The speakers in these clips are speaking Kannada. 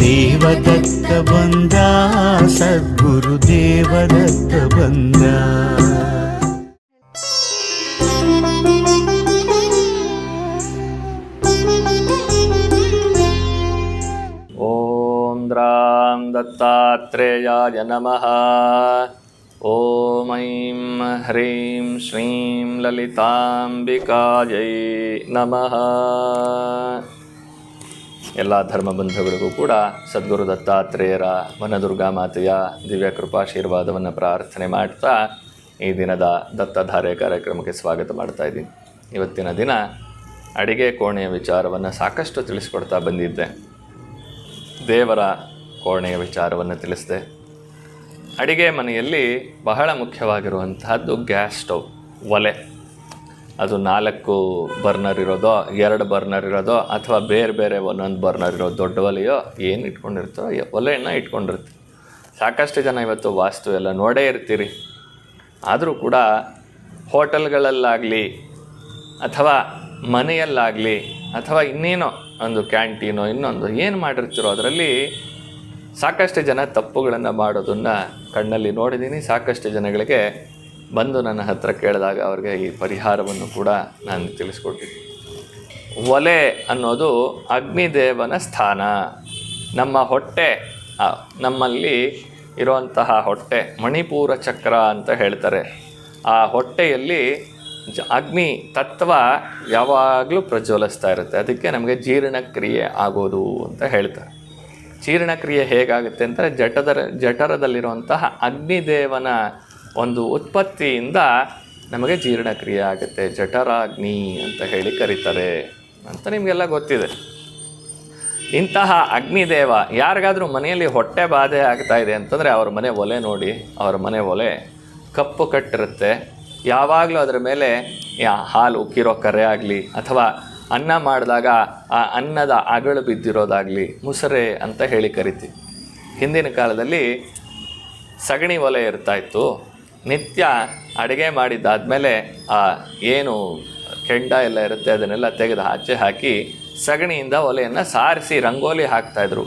ದೇವದತ್ತ ಬಂದ ಸದ್ಗುರು ದೇವದತ್ತ ಬಂದ ॐ द्रां दत्तात्रेयाय नमः ॐ ऐं ह्रीं श्रीं ಲಲಿತಾಂಬಿಕಾಯೈ ನಮಃ ಎಲ್ಲ ಧರ್ಮಬಂಧುಗಳಿಗೂ ಕೂಡ ಸದ್ಗುರು ದತ್ತಾತ್ರೇಯರ ವನದುರ್ಗಾ ಮಾತೆಯ ದಿವ್ಯ ಕೃಪಾಶೀರ್ವಾದವನ್ನು ಪ್ರಾರ್ಥನೆ ಮಾಡ್ತಾ ಈ ದಿನದ ದತ್ತಧಾರೆ ಕಾರ್ಯಕ್ರಮಕ್ಕೆ ಸ್ವಾಗತ ಮಾಡ್ತಾ ಇದ್ದೀನಿ. ಇವತ್ತಿನ ದಿನ ಅಡಿಗೆ ಕೋಣೆಯ ವಿಚಾರವನ್ನು ಸಾಕಷ್ಟು ತಿಳಿಸ್ಕೊಡ್ತಾ ಬಂದಿದ್ದೆ. ದೇವರ ಕೋಣೆಯ ವಿಚಾರವನ್ನು ತಿಳಿಸಿದೆ. ಅಡಿಗೆ ಮನೆಯಲ್ಲಿ ಬಹಳ ಮುಖ್ಯವಾಗಿರುವಂತಹದ್ದು ಗ್ಯಾಸ್ ಸ್ಟವ್, ಒಲೆ. ಅದು ನಾಲ್ಕು ಬರ್ನರ್ ಇರೋದೋ, ಎರಡು ಬರ್ನರ್ ಇರೋದೋ, ಅಥವಾ ಬೇರೆ ಬೇರೆ ಒಂದೊಂದು ಬರ್ನರ್ ಇರೋ ದೊಡ್ಡ ಒಲೆಯೋ ಏನು ಇಟ್ಕೊಂಡಿರ್ತೋ ಒಲೆಯನ್ನು ಇಟ್ಕೊಂಡಿರ್ತೀವಿ ಸಾಕಷ್ಟು ಜನ ಇವತ್ತು ವಾಸ್ತು ಎಲ್ಲ ನೋಡೇ ಇರ್ತೀರಿ. ಆದರೂ ಕೂಡ ಹೋಟೆಲ್ಗಳಲ್ಲಾಗಲಿ ಅಥವಾ ಮನೆಯಲ್ಲಾಗಲಿ ಅಥವಾ ಇನ್ನೇನೋ ಒಂದು ಕ್ಯಾಂಟೀನೋ, ಇನ್ನೊಂದು ಏನು ಮಾಡಿರ್ತೀರೋ ಅದರಲ್ಲಿ ಸಾಕಷ್ಟು ಜನ ತಪ್ಪುಗಳನ್ನು ಮಾಡೋದನ್ನು ಕಣ್ಣಲ್ಲಿ ನೋಡಿದ್ದೀನಿ ಸಾಕಷ್ಟು ಜನಗಳಿಗೆ ಬಂದು ನನ್ನ ಹತ್ರ ಕೇಳಿದಾಗ ಅವ್ರಿಗೆ ಈ ಪರಿಹಾರವನ್ನು ಕೂಡ ನಾನು ತಿಳಿಸ್ಕೊಟ್ಟಿದ್ದೆ. ಒಲೆ ಅನ್ನೋದು ಅಗ್ನಿದೇವನ ಸ್ಥಾನ. ನಮ್ಮ ಹೊಟ್ಟೆ ನಮ್ಮಲ್ಲಿ ಇರುವಂತಹ ಹೊಟ್ಟೆ, ಮಣಿಪೂರ ಚಕ್ರ ಅಂತ ಹೇಳ್ತಾರೆ. ಆ ಹೊಟ್ಟೆಯಲ್ಲಿ ಜ, ಅಗ್ನಿ ತತ್ವ ಯಾವಾಗಲೂ ಪ್ರಜ್ವಲಿಸ್ತಾ ಇರುತ್ತೆ. ಅದಕ್ಕೆ ನಮಗೆ ಜೀರ್ಣಕ್ರಿಯೆ ಆಗೋದು ಅಂತ ಹೇಳ್ತಾರೆ. ಜೀರ್ಣಕ್ರಿಯೆ ಹೇಗಾಗುತ್ತೆ ಅಂದರೆ ಜಠದ ಜಠರದಲ್ಲಿರುವಂತಹ ಅಗ್ನಿದೇವನ ಒಂದು ಉತ್ಪತ್ತಿಯಿಂದ ನಮಗೆ ಜೀರ್ಣಕ್ರಿಯೆ ಆಗುತ್ತೆ. ಜಠರಾಗ್ನಿ ಅಂತ ಹೇಳಿ ಕರೀತಾರೆ. ಅಂತ ನಿಮಗೆಲ್ಲ ಗೊತ್ತಿದೆ. ಇಂತಹ ಅಗ್ನಿದೇವ ಯಾರಿಗಾದರೂ ಮನೆಯಲ್ಲಿ ಹೊಟ್ಟೆ ಬಾಧೆ ಆಗ್ತಾ ಇದೆ ಅಂತಂದರೆ ಅವ್ರ ಮನೆ ಒಲೆ ನೋಡಿ, ಅವ್ರ ಮನೆ ಒಲೆ ಕಪ್ಪು ಕಟ್ಟಿರುತ್ತೆ. ಯಾವಾಗಲೂ ಅದರ ಮೇಲೆ ಹಾಲು ಉಕ್ಕಿರೋ ಕರೆ ಆಗಲಿ ಅಥವಾ ಅನ್ನ ಮಾಡಿದಾಗ ಆ ಅನ್ನದ ಅಗಳು ಬಿದ್ದಿರೋದಾಗಲಿ ಮುಸರೆ ಅಂತ ಹೇಳಿ ಕರಿತೀವಿ. ಹಿಂದಿನ ಕಾಲದಲ್ಲಿ ಸಗಣಿ ಒಲೆ ಇರ್ತಾ ಇತ್ತು. ನಿತ್ಯ ಅಡುಗೆ ಮಾಡಿದ್ದಾದಮೇಲೆ ಆ ಏನು ಕೆಂಡ ಎಲ್ಲ ಇರುತ್ತೆ ಅದನ್ನೆಲ್ಲ ತೆಗೆದು ಆಚೆ ಹಾಕಿ ಸಗಣಿಯಿಂದ ಒಲೆಯನ್ನು ಸಾರಿಸಿ ರಂಗೋಲಿ ಹಾಕ್ತಾಯಿದ್ರು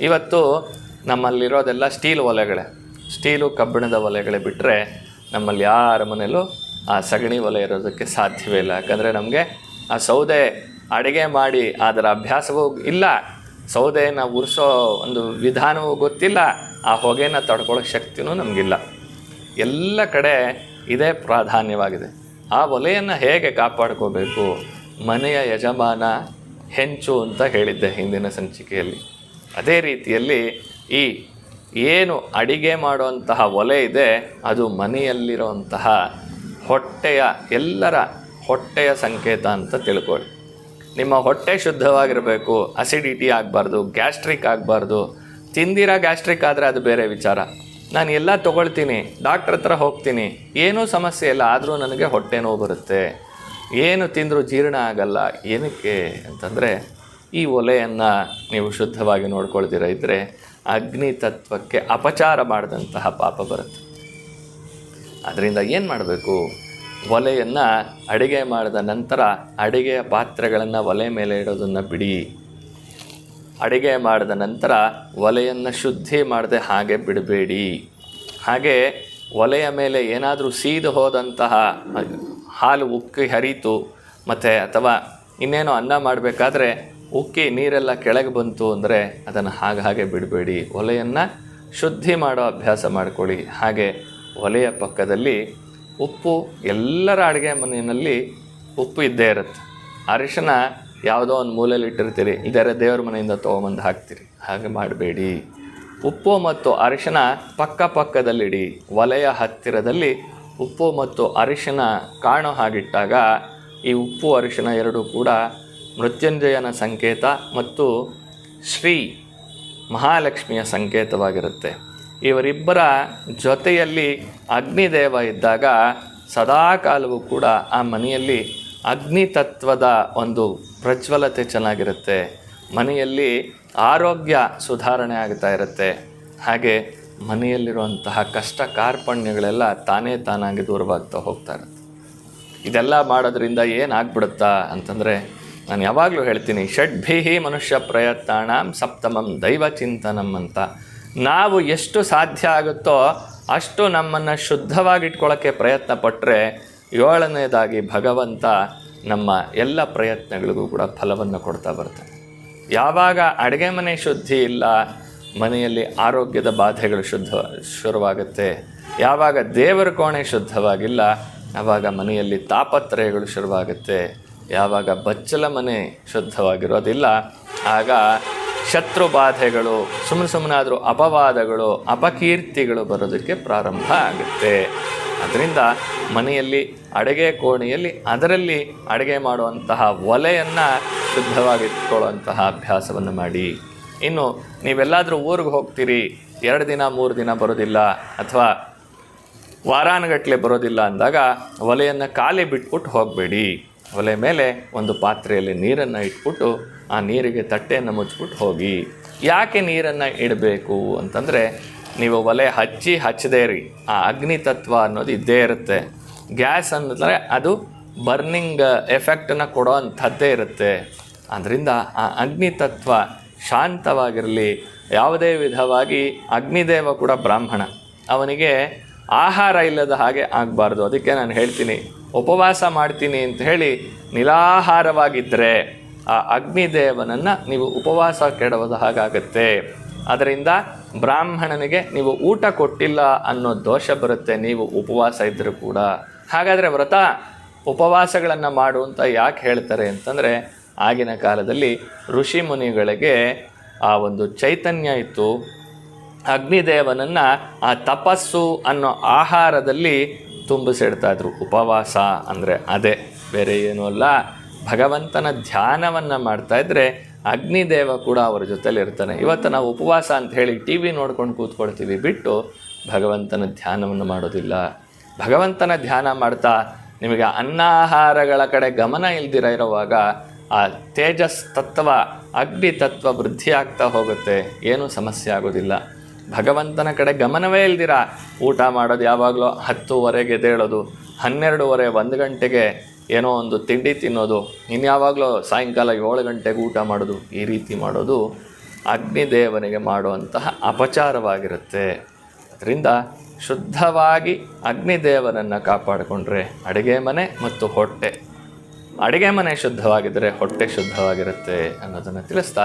ಇವತ್ತು ನಮ್ಮಲ್ಲಿರೋದೆಲ್ಲ ಸ್ಟೀಲ್ ಒಲೆಗಳೇ. ಸ್ಟೀಲು ಕಬ್ಬಿಣದ ಒಲೆಗಳೇ ಬಿಟ್ಟರೆ ನಮ್ಮಲ್ಲಿ ಯಾರ ಮನೆಯಲ್ಲೂ ಆ ಸಗಣಿ ಒಲೆ ಇರೋದಕ್ಕೆ ಸಾಧ್ಯವೇ ಇಲ್ಲ. ಯಾಕಂದರೆ ನಮಗೆ ಆ ಸೌದೆ ಅಡುಗೆ ಮಾಡಿ ಅದರ ಅಭ್ಯಾಸವೂ ಇಲ್ಲ. ಸೌದೆಯನ್ನು ಉರಿಸೋ ಒಂದು ವಿಧಾನವೂ ಗೊತ್ತಿಲ್ಲ. ಆ ಹೊಗೆನ ತಡ್ಕೊಳ್ಳೋ ಶಕ್ತಿನೂ ನಮಗಿಲ್ಲ. ಎಲ್ಲ ಕಡೆ ಇದೇ ಪ್ರಾಧಾನ್ಯವಾಗಿದೆ. ಆ ಒಲೆಯನ್ನು ಹೇಗೆ ಕಾಪಾಡ್ಕೋಬೇಕು? ಮನೆಯ ಯಜಮಾನ ಹೆಂಚು ಅಂತ ಹೇಳಿದ್ದೆ ಹಿಂದಿನ ಸಂಚಿಕೆಯಲ್ಲಿ. ಅದೇ ರೀತಿಯಲ್ಲಿ ಈ ಏನು ಅಡಿಗೆ ಮಾಡುವಂತಹ ಒಲೆ ಇದೆ, ಅದು ಮನೆಯಲ್ಲಿರುವಂತಹ ಹೊಟ್ಟೆಯ ಎಲ್ಲರ ಹೊಟ್ಟೆಯ ಸಂಕೇತ ಅಂತ ತಿಳ್ಕೊಳ್ಳಿ. ನಿಮ್ಮ ಹೊಟ್ಟೆ ಶುದ್ಧವಾಗಿರಬೇಕು ಅಸಿಡಿಟಿ ಆಗಬಾರ್ದು ಗ್ಯಾಸ್ಟ್ರಿಕ್ ಆಗಬಾರ್ದು, ತಿಂದಿರ ಗ್ಯಾಸ್ಟ್ರಿಕ್ ಆದರೆ ಅದು ಬೇರೆ ವಿಚಾರ. ನಾನು ಎಲ್ಲ ತೊಗೊಳ್ತೀನಿ ಡಾಕ್ಟ್ರ್ ಹತ್ರ ಹೋಗ್ತೀನಿ. ಏನೂ ಸಮಸ್ಯೆ ಇಲ್ಲ, ಆದರೂ ನನಗೆ ಹೊಟ್ಟೆ ನೋವು ಬರುತ್ತೆ. ಏನು ತಿಂದರೂ ಜೀರ್ಣ ಆಗಲ್ಲ, ಏನಕ್ಕೆ ಅಂತಂದರೆ ಈ ಒಲೆಯನ್ನು ನೀವು ಶುದ್ಧವಾಗಿ ನೋಡ್ಕೊಳ್ದಿರ ಇದ್ದರೆ ಅಗ್ನಿ ತತ್ವಕ್ಕೆ ಅಪಚಾರ ಮಾಡಿದಂತಹ ಪಾಪ ಬರುತ್ತೆ. ಅದರಿಂದ ಏನು ಮಾಡಬೇಕು? ಒಲೆಯನ್ನು ಅಡುಗೆ ಮಾಡಿದ ನಂತರ ಅಡುಗೆಯ ಪಾತ್ರೆಗಳನ್ನು ಒಲೆ ಮೇಲೆ ಇಡೋದನ್ನು ಬಿಡಿ. ಅಡಿಗೆ ಮಾಡಿದ ನಂತರ ಒಲೆಯನ್ನು ಶುದ್ಧಿ ಮಾಡದೆ ಹಾಗೆ ಬಿಡಬೇಡಿ. ಹಾಗೆ ಒಲೆಯ ಮೇಲೆ ಏನಾದರೂ ಸೀದು ಹೋದಂತಹ ಹಾಲು ಉಕ್ಕಿ ಹರಿತು ಮತ್ತು ಅಥವಾ ಇನ್ನೇನೋ ಅನ್ನ ಮಾಡಬೇಕಾದ್ರೆ ಉಕ್ಕಿ ನೀರೆಲ್ಲ ಕೆಳಗೆ ಬಂತು ಅಂದರೆ ಅದನ್ನು ಹಾಗೆ ಹಾಗೆ ಬಿಡಬೇಡಿ. ಒಲೆಯನ್ನು ಶುದ್ಧಿ ಮಾಡೋ ಅಭ್ಯಾಸ ಮಾಡಿಕೊಳ್ಳಿ. ಹಾಗೆ ಒಲೆಯ ಪಕ್ಕದಲ್ಲಿ ಉಪ್ಪು ಎಲ್ಲರ ಅಡುಗೆ ಮನೆಯಲ್ಲಿ ಉಪ್ಪು ಇದ್ದೇ ಇರುತ್ತೆ. ಅರಿಶಿನ ಯಾವುದೋ ಒಂದು ಮೂಲೆಯಲ್ಲಿ ಇಟ್ಟಿರ್ತೀರಿ, ಇದರ ದೇವ್ರ ಮನೆಯಿಂದ ತೊಗೊಂಬಂದು ಹಾಕ್ತೀರಿ. ಹಾಗೆ ಮಾಡಬೇಡಿ. ಉಪ್ಪು ಮತ್ತು ಅರಿಶಿನ ಪಕ್ಕ ಪಕ್ಕದಲ್ಲಿಡಿ. ಒಲೆಯ ಹತ್ತಿರದಲ್ಲಿ ಉಪ್ಪು ಮತ್ತು ಅರಿಶಿನ ಕಾಣೋ ಹಾಗಿಟ್ಟಾಗ ಈ ಉಪ್ಪು, ಅರಿಶಿನ ಎರಡೂ ಕೂಡ ಮೃತ್ಯುಂಜಯನ ಸಂಕೇತ ಮತ್ತು ಶ್ರೀ ಮಹಾಲಕ್ಷ್ಮಿಯ ಸಂಕೇತವಾಗಿರುತ್ತೆ. ಇವರಿಬ್ಬರ ಜೊತೆಯಲ್ಲಿ ಅಗ್ನಿದೇವ ಇದ್ದಾಗ ಸದಾಕಾಲವೂ ಕೂಡ ಆ ಮನೆಯಲ್ಲಿ ಅಗ್ನಿ ತತ್ವದ ಒಂದು ಪ್ರಜ್ವಲತೆ ಚೆನ್ನಾಗಿರುತ್ತೆ. ಮನೆಯಲ್ಲಿ ಆರೋಗ್ಯ ಸುಧಾರಣೆ ಆಗ್ತಾ ಇರುತ್ತೆ. ಹಾಗೆ ಮನೆಯಲ್ಲಿರುವಂತಹ ಕಷ್ಟ ಕಾರ್ಪಣ್ಯಗಳೆಲ್ಲ ತಾನೇ ತಾನಾಗಿ ದೂರವಾಗ್ತಾ ಹೋಗ್ತಾ ಇರುತ್ತೆ. ಇದೆಲ್ಲ ಮಾಡೋದ್ರಿಂದ ಏನಾಗ್ಬಿಡುತ್ತಾ ಅಂತಂದರೆ, ನಾನು ಯಾವಾಗಲೂ ಹೇಳ್ತೀನಿ ಷಡ್ಭಿಹಿ ಮನುಷ್ಯ ಪ್ರಯತ್ನಾಂ ಸಪ್ತಮಂ ದೈವ ಚಿಂತನಂ ಅಂತ. ನಾವು ಎಷ್ಟು ಸಾಧ್ಯ ಆಗುತ್ತೋ ಅಷ್ಟು ನಮ್ಮನ್ನು ಶುದ್ಧವಾಗಿಟ್ಕೊಳ್ಳೋಕ್ಕೆ ಪ್ರಯತ್ನ ಪಟ್ಟರೆ ಏಳನೇದಾಗಿ ಭಗವಂತ ನಮ್ಮ ಎಲ್ಲ ಪ್ರಯತ್ನಗಳಿಗೂ ಕೂಡ ಫಲವನ್ನು ಕೊಡ್ತಾ ಬರ್ತಾನೆ. ಯಾವಾಗ ಅಡುಗೆ ಮನೆ ಶುದ್ಧಿ ಇಲ್ಲ, ಮನೆಯಲ್ಲಿ ಆರೋಗ್ಯದ ಬಾಧೆಗಳು ಶುದ್ಧ, ಶುರುವಾಗುತ್ತೆ. ಯಾವಾಗ ದೇವರ ಕೋಣೆ ಶುದ್ಧವಾಗಿಲ್ಲ, ಆವಾಗ ಮನೆಯಲ್ಲಿ ತಾಪತ್ರಯಗಳು ಶುರುವಾಗುತ್ತೆ. ಯಾವಾಗ ಬಚ್ಚಲ ಮನೆ ಶುದ್ಧವಾಗಿರೋದಿಲ್ಲ, ಆಗ ಶತ್ರು ಬಾಧೆಗಳು ಸುಮ್ಮನೆ ಸುಮ್ಮನಾದರೂ ಅಪವಾದಗಳು, ಅಪಕೀರ್ತಿಗಳು ಬರೋದಕ್ಕೆ ಪ್ರಾರಂಭ ಆಗುತ್ತೆ. ಅದರಿಂದ ಮನೆಯಲ್ಲಿ ಅಡುಗೆ ಕೋಣೆಯಲ್ಲಿ ಅದರಲ್ಲಿ ಅಡುಗೆ ಮಾಡುವಂತಹ ಒಲೆಯನ್ನು ಶುದ್ಧವಾಗಿಟ್ಕೊಳ್ಳುವಂತಹ ಅಭ್ಯಾಸವನ್ನು ಮಾಡಿ. ಇನ್ನು ನೀವೆಲ್ಲಾದರೂ ಊರಿಗೆ ಹೋಗ್ತೀರಿ, ಎರಡು ದಿನ, ಮೂರು ದಿನ ಬರೋದಿಲ್ಲ ಅಥವಾ ವಾರಾನುಗಟ್ಟಲೆ ಬರೋದಿಲ್ಲ ಅಂದಾಗ ಒಲೆಯನ್ನು ಖಾಲಿ ಬಿಟ್ಬಿಟ್ಟು ಹೋಗಬೇಡಿ. ಒಲೆ ಮೇಲೆ ಒಂದು ಪಾತ್ರೆಯಲ್ಲಿ ನೀರನ್ನು ಇಟ್ಬಿಟ್ಟು ಆ ನೀರಿಗೆ ತಟ್ಟೆಯನ್ನು ಮುಚ್ಚಿಬಿಟ್ಟು ಹೋಗಿ. ಯಾಕೆ ನೀರನ್ನು ಇಡಬೇಕು ಅಂತಂದರೆ ನೀವು ಒಲೆ ಹಚ್ಚಿ ಹಚ್ಚದೇ ರೀ ಆ ಅಗ್ನಿ ತತ್ವ ಅನ್ನೋದು ಇದ್ದೇ ಇರುತ್ತೆ. ಗ್ಯಾಸ್ ಅಂದರೆ ಅದು ಬರ್ನಿಂಗ್ ಎಫೆಕ್ಟನ್ನು ಕೊಡೋ ಅಂಥದ್ದೇ ಇರುತ್ತೆ. ಅದರಿಂದ ಆ ಅಗ್ನಿ ತತ್ವ ಶಾಂತವಾಗಿರಲಿ. ಯಾವುದೇ ವಿಧವಾಗಿ ಅಗ್ನಿದೇವ ಕೂಡ ಬ್ರಾಹ್ಮಣ. ಅವನಿಗೆ ಆಹಾರ ಇಲ್ಲದ ಹಾಗೆ ಆಗಬಾರ್ದು. ಅದಕ್ಕೆ ನಾನು ಹೇಳ್ತೀನಿ ಉಪವಾಸ ಮಾಡ್ತೀನಿ ಅಂತ ಹೇಳಿ ನಿಲಾಹಾರವಾಗಿದ್ದರೆ ಆ ಅಗ್ನಿದೇವನನ್ನು ನೀವು ಉಪವಾಸ ಕೆಡವದ ಹಾಗಾಗತ್ತೆ. ಅದರಿಂದ ಬ್ರಾಹ್ಮಣನಿಗೆ ನೀವು ಊಟ ಕೊಟ್ಟಿಲ್ಲ ಅನ್ನೋ ದೋಷ ಬರುತ್ತೆ, ನೀವು ಉಪವಾಸ ಇದ್ದರೂ ಕೂಡ. ಹಾಗಾದರೆ ವ್ರತ ಉಪವಾಸಗಳನ್ನು ಮಾಡು ಅಂತ ಯಾಕೆ ಹೇಳ್ತಾರೆ ಅಂತಂದರೆ, ಆಗಿನ ಕಾಲದಲ್ಲಿ ಋಷಿ ಮುನಿಗಳಿಗೆ ಆ ಒಂದು ಚೈತನ್ಯ ಇತ್ತು. ಅಗ್ನಿದೇವನನ್ನು ಆ ತಪಸ್ಸು ಅನ್ನೋ ಆಹಾರದಲ್ಲಿ ತುಂಬಿಸಿಡ್ತಾ ಇದ್ರು, ಉಪವಾಸ ಅಂದರೆ ಅದೇ, ಬೇರೆ ಏನೂ ಅಲ್ಲ. ಭಗವಂತನ ಧ್ಯಾನವನ್ನು ಮಾಡ್ತಾ ಇದ್ರೆ ಅಗ್ನಿದೇವ ಕೂಡ ಅವರ ಜೊತೆಲಿ ಇರ್ತಾನೆ. ಇವತ್ತು ನಾವು ಉಪವಾಸ ಅಂತ ಹೇಳಿ ಟಿ ವಿ ನೋಡ್ಕೊಂಡು ಕೂತ್ಕೊಳ್ತೀವಿ ಬಿಟ್ಟು ಭಗವಂತನ ಧ್ಯಾನವನ್ನು ಮಾಡೋದಿಲ್ಲ. ಭಗವಂತನ ಧ್ಯಾನ ಮಾಡ್ತಾ ನಿಮಗೆ ಅನ್ನಾಹಾರಗಳ ಕಡೆ ಗಮನ ಇಲ್ದಿರ ಇರುವಾಗ ಆ ತೇಜಸ್ ತತ್ವ, ಅಗ್ನಿ ತತ್ವ ವೃದ್ಧಿಯಾಗ್ತಾ ಹೋಗುತ್ತೆ. ಏನೂ ಸಮಸ್ಯೆ ಆಗೋದಿಲ್ಲ. ಭಗವಂತನ ಕಡೆ ಗಮನವೇ ಇಲ್ದಿರ? ಊಟ ಮಾಡೋದು ಯಾವಾಗಲೂ ಹತ್ತುವರೆಗೆ ಎದ್ದೇಳೋದು ಹನ್ನೆರಡುವರೆ ಒಂದು ಗಂಟೆಗೆ ಏನೋ ಒಂದು ತಿಂಡಿ ತಿನ್ನೋದು ಇನ್ಯಾವಾಗಲೂ ಸಾಯಂಕಾಲ ಏಳು ಗಂಟೆಗೆ ಊಟ ಮಾಡೋದು, ಈ ರೀತಿ ಮಾಡೋದು ಅಗ್ನಿದೇವನಿಗೆ ಮಾಡುವಂತಹ ಅಪಚಾರವಾಗಿರುತ್ತೆ. ಅದರಿಂದ ಶುದ್ಧವಾಗಿ ಅಗ್ನಿದೇವನನ್ನು ಕಾಪಾಡಿಕೊಂಡ್ರೆ ಅಡುಗೆ ಮನೆ ಮತ್ತು ಹೊಟ್ಟೆ. ಅಡುಗೆ ಮನೆ ಶುದ್ಧವಾಗಿದ್ದರೆ ಹೊಟ್ಟೆ ಶುದ್ಧವಾಗಿರುತ್ತೆ ಅನ್ನೋದನ್ನು ತಿಳಿಸ್ತಾ